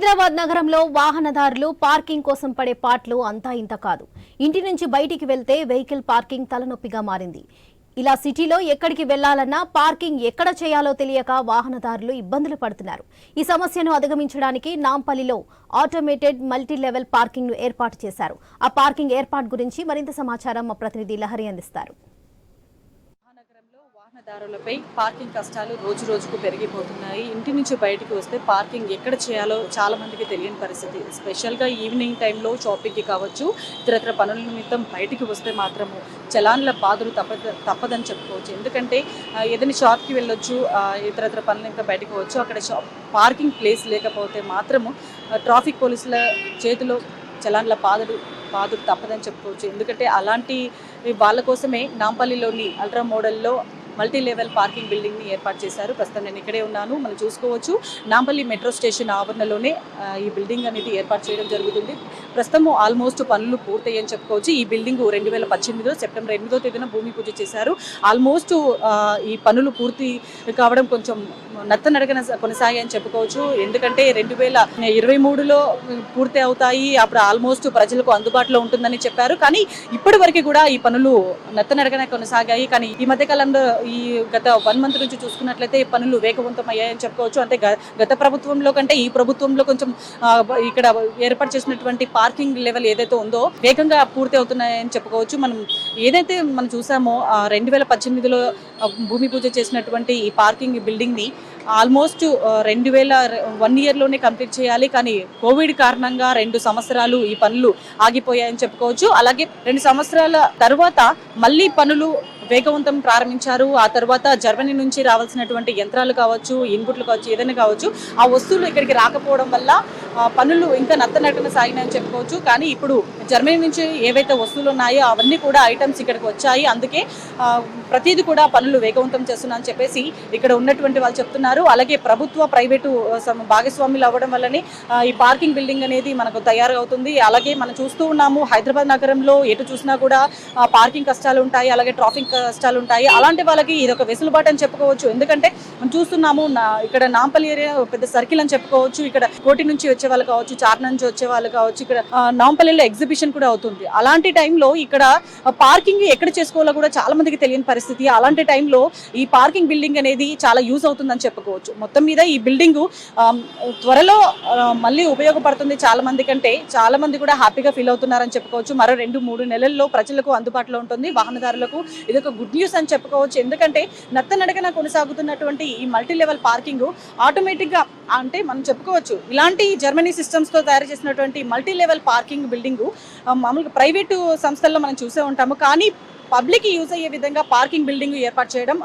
హైదరాబాద్ నగరంలో వాహనదారులు పార్కింగ్ కోసం పడే పాటలు అంతా ఇంత కాదు. ఇంటి నుంచి బయటికి వెళ్తే వెహికల్ పార్కింగ్ తలనొప్పిగా మారింది. ఇలా సిటీలో ఎక్కడికి వెళ్ళాలన్నా పార్కింగ్ ఎక్కడ చేయాలో తెలియక వాహనదారులు ఇబ్బందులు పడుతున్నారు. ఈ సమస్యను అధిగమించడానికి నాంపల్లిలో ఆటోమేటెడ్ మల్టీ లెవెల్ పార్కింగ్ను ఏర్పాటు చేశారు. ఆ పార్కింగ్ ఏర్పాటు గురించి మరింత సమాచారం మా ప్రతినిధి లహరి అందిస్తారు. వాహనదారులపై పార్కింగ్ కష్టాలు రోజు రోజుకు పెరిగిపోతున్నాయి. ఇంటి నుంచి బయటికి వస్తే పార్కింగ్ ఎక్కడ చేయాలో చాలా మందికి తెలియని పరిస్థితి. స్పెషల్గా ఈవినింగ్ టైంలో షాపింగ్కి కావచ్చు ఇతరత్ర పనుల నిమిత్తం బయటికి వస్తే మాత్రము చలాన్ల బాధలు తప్ప తప్పదని చెప్పుకోవచ్చు. ఎందుకంటే ఏదైనా షాప్కి వెళ్ళొచ్చు ఇతరత్ర పనుల నిమిత్తం బయటకు వచ్చు అక్కడ షాప్ పార్కింగ్ ప్లేస్ లేకపోతే మాత్రము ట్రాఫిక్ పోలీసుల చేతిలో చలాన్ల బాధలు బాధలు తప్పదని చెప్పుకోవచ్చు. ఎందుకంటే అలాంటి వాళ్ళ కోసమే నాంపల్లిలోని అల్ట్రా మోడల్లో మల్టీ లెవెల్ పార్కింగ్ బిల్డింగ్ని ఏర్పాటు చేశారు. ప్రస్తుతం నేను ఇక్కడే ఉన్నాను. మనం చూసుకోవచ్చు నాంపల్లి మెట్రో స్టేషన్ ఆవరణలోనే ఈ బిల్డింగ్ అనేది ఏర్పాటు చేయడం జరుగుతుంది. ప్రస్తుతం ఆల్మోస్ట్ పనులు పూర్తయ్యని చెప్పుకోవచ్చు. ఈ బిల్డింగ్ రెండు వేల పద్దెనిమిదిలో సెప్టెంబర్ ఎనిమిదో తేదీన భూమి పూజ చేశారు. ఆల్మోస్ట్ ఈ పనులు పూర్తి కావడం కొంచెం నత్తనడకన కొనసాగాయని చెప్పుకోవచ్చు. ఎందుకంటే రెండు వేల ఇరవై మూడులో పూర్తి అవుతాయి. అప్పుడు ఆల్మోస్ట్ ప్రజలకు అందుబాటులో ఉంటుందని చెప్పారు. కానీ ఇప్పటి వరకు కూడా ఈ పనులు నత్తనడకన కొనసాగాయి. కానీ ఈ మధ్య కాలంలో ఈ గత వన్ మంత్ నుంచి చూసుకున్నట్లయితే ఈ పనులు వేగవంతం అయ్యాయని చెప్పుకోవచ్చు. అంటే గ- గత ప్రభుత్వంలో కంటే ఈ ప్రభుత్వంలో కొంచెం ఇక్కడ ఏర్పాటు చేసినటువంటి పార్కింగ్ లెవెల్ ఏదైతే ఉందో వేగంగా పూర్తి అవుతున్నాయని చెప్పుకోవచ్చు. మనం ఏదైతే మనం చూసామో రెండు వేల పద్దెనిమిదిలో భూమి పూజ చేసినటువంటి ఈ పార్కింగ్ బిల్డింగ్ని ఆల్మోస్ట్ రెండు వేల వన్ ఇయర్లోనే కంప్లీట్ చేయాలి. కానీ కోవిడ్ కారణంగా రెండు సంవత్సరాలు ఈ పనులు ఆగిపోయాయని చెప్పుకోవచ్చు. అలాగే రెండు సంవత్సరాల తర్వాత మళ్ళీ పనులు వేగవంతం ప్రారంభించారు. ఆ తర్వాత జర్మనీ నుంచి రావాల్సినటువంటి యంత్రాలు కావచ్చు ఇన్పుట్లు కావచ్చు ఏదైనా కావచ్చు ఆ వస్తువులు ఇక్కడికి రాకపోవడం వల్ల పనులు ఇంకా నత్తనట్టున సాగినాయని చెప్పుకోవచ్చు. కానీ ఇప్పుడు జర్మనీ నుంచి ఏవైతే వస్తువులు ఉన్నాయో అవన్నీ కూడా ఐటమ్స్ ఇక్కడికి వచ్చాయి. అందుకే ప్రతిదీ కూడా పనులు వేగవంతం చేస్తున్నా అని చెప్పేసి ఇక్కడ ఉన్నటువంటి వాళ్ళు చెప్తున్నారు. అలాగే ప్రభుత్వ ప్రైవేటు భాగస్వాములు అవ్వడం వల్లనే ఈ పార్కింగ్ బిల్డింగ్ అనేది మనకు తయారవుతుంది. అలాగే మనం చూస్తూ ఉన్నాము హైదరాబాద్ నగరంలో ఎటు చూసినా కూడా పార్కింగ్ కష్టాలు ఉంటాయి. అలాగే ట్రాఫిక్ కష్టాలు ఉంటాయి. అలాంటి వాళ్ళకి ఇది ఒక వెసులుబాటు అని చెప్పుకోవచ్చు. ఎందుకంటే మనం చూస్తున్నాము ఇక్కడ నాంపల్లి ఏరియా పెద్ద సర్కిల్ అని చెప్పుకోవచ్చు. ఇక్కడ కోటి నుంచి వచ్చే వాళ్ళు కావచ్చు చార్ నుంచి వచ్చే వాళ్ళు కావచ్చు ఇక్కడ నాంపల్లిలో ఎగ్జిబిషన్ కూడా అవుతుంది. అలాంటి టైంలో ఇక్కడ పార్కింగ్ ఎక్కడ చేసుకోవాలో కూడా చాలా మందికి తెలియని పరిస్థితి. అలాంటి టైంలో ఈ పార్కింగ్ బిల్డింగ్ అనేది చాలా యూజ్ అవుతుందని చెప్పుకోవచ్చు. మొత్తం మీద ఈ బిల్డింగ్ త్వరలో మళ్ళీ ఉపయోగపడుతుంది చాలా మంది కంటే. చాలా మంది కూడా హ్యాపీగా ఫీల్ అవుతున్నారని చెప్పుకోవచ్చు. మరో రెండు మూడు నెలల్లో ప్రజలకు అందుబాటులో ఉంటుంది. వాహనదారులకు ఇది ఒక గుడ్ న్యూస్ అని చెప్పుకోవచ్చు. ఎందుకంటే నత్తనడకన కొనసాగుతున్నటువంటి ఈ మల్టీ లెవెల్ పార్కింగ్ ఆటోమేటిక్గా అంటే మనం చెప్పుకోవచ్చు. ఇలాంటి జర్మనీ సిస్టమ్స్తో తయారు చేసినటువంటి మల్టీ లెవెల్ పార్కింగ్ బిల్డింగ్ మామూలుగా ప్రైవేటు సంస్థల్లో మనం చూసే ఉంటాము. కానీ పబ్లిక్ యూజ్ అయ్యే విధంగా పార్కింగ్ బిల్డింగ్ ఏర్పాటు చేయడం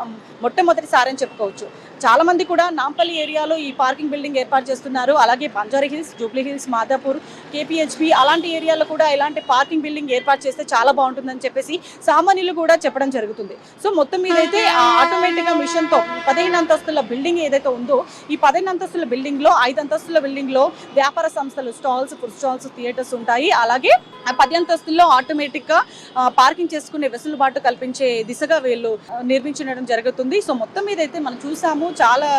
మొట్టమొదటిసారి అని చెప్పుకోవచ్చు. చాలా మంది కూడా నాంపల్లి ఏరియాలో ఈ పార్కింగ్ బిల్డింగ్ ఏర్పాటు చేస్తున్నారు. అలాగే బంజారా హిల్స్ జూబ్లీ హిల్స్ మాదాపూర్ కేపీహెచ్పి అలాంటి ఏరియాలో కూడా ఇలాంటి పార్కింగ్ బిల్డింగ్ ఏర్పాటు చేస్తే చాలా బాగుంటుందని చెప్పేసి సామాన్యులు కూడా చెప్పడం జరుగుతుంది. సో మొత్తం మీద అయితే ఆటోమేటిక్గా మిషన్తో పదిహేను అంతస్తుల బిల్డింగ్ ఏదైతే ఉందో ఈ పదిహేను అంతస్తుల బిల్డింగ్లో ఐదు అంతస్తుల బిల్డింగ్లో వ్యాపార సంస్థలు స్టాల్స్ ఫుడ్ స్టాల్స్ థియేటర్స్ ఉంటాయి. అలాగే ఆ పది అంతస్తుల్లో ఆటోమేటిక్గా ఆ, పార్కింగ్ చేసుకునే వెసులుబాటు కల్పించే దిశగా వీళ్ళు నిర్మించడం జరుగుతుంది. సో మొత్తం మీద అయితే మనం చూసాము చాలా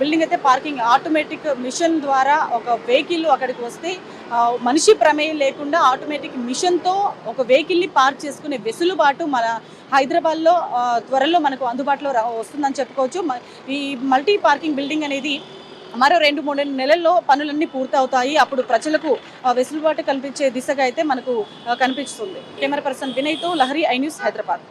బిల్డింగ్ అయితే పార్కింగ్ ఆటోమేటిక్ మిషన్ ద్వారా ఒక వెహికల్ అక్కడికి వస్తే మనిషి ప్రమేయం లేకుండా ఆటోమేటిక్ మిషన్తో ఒక వెహికల్ని పార్క్ చేసుకునే వెసులుబాటు మన హైదరాబాద్లో త్వరలో మనకు అందుబాటులో వస్తుందని చెప్పుకోవచ్చు. ఈ మల్టీ పార్కింగ్ బిల్డింగ్ అనేది మరో రెండు మూడు నెలల్లో పనులన్నీ పూర్తవుతాయి. అప్పుడు ప్రజలకు వెసులుబాటు కల్పించే దిశగా అయితే మనకు కనిపిస్తుంది. కెమెరా పర్సన్ వినయ్తో లహరి ఐ న్యూస్ హైదరాబాద్.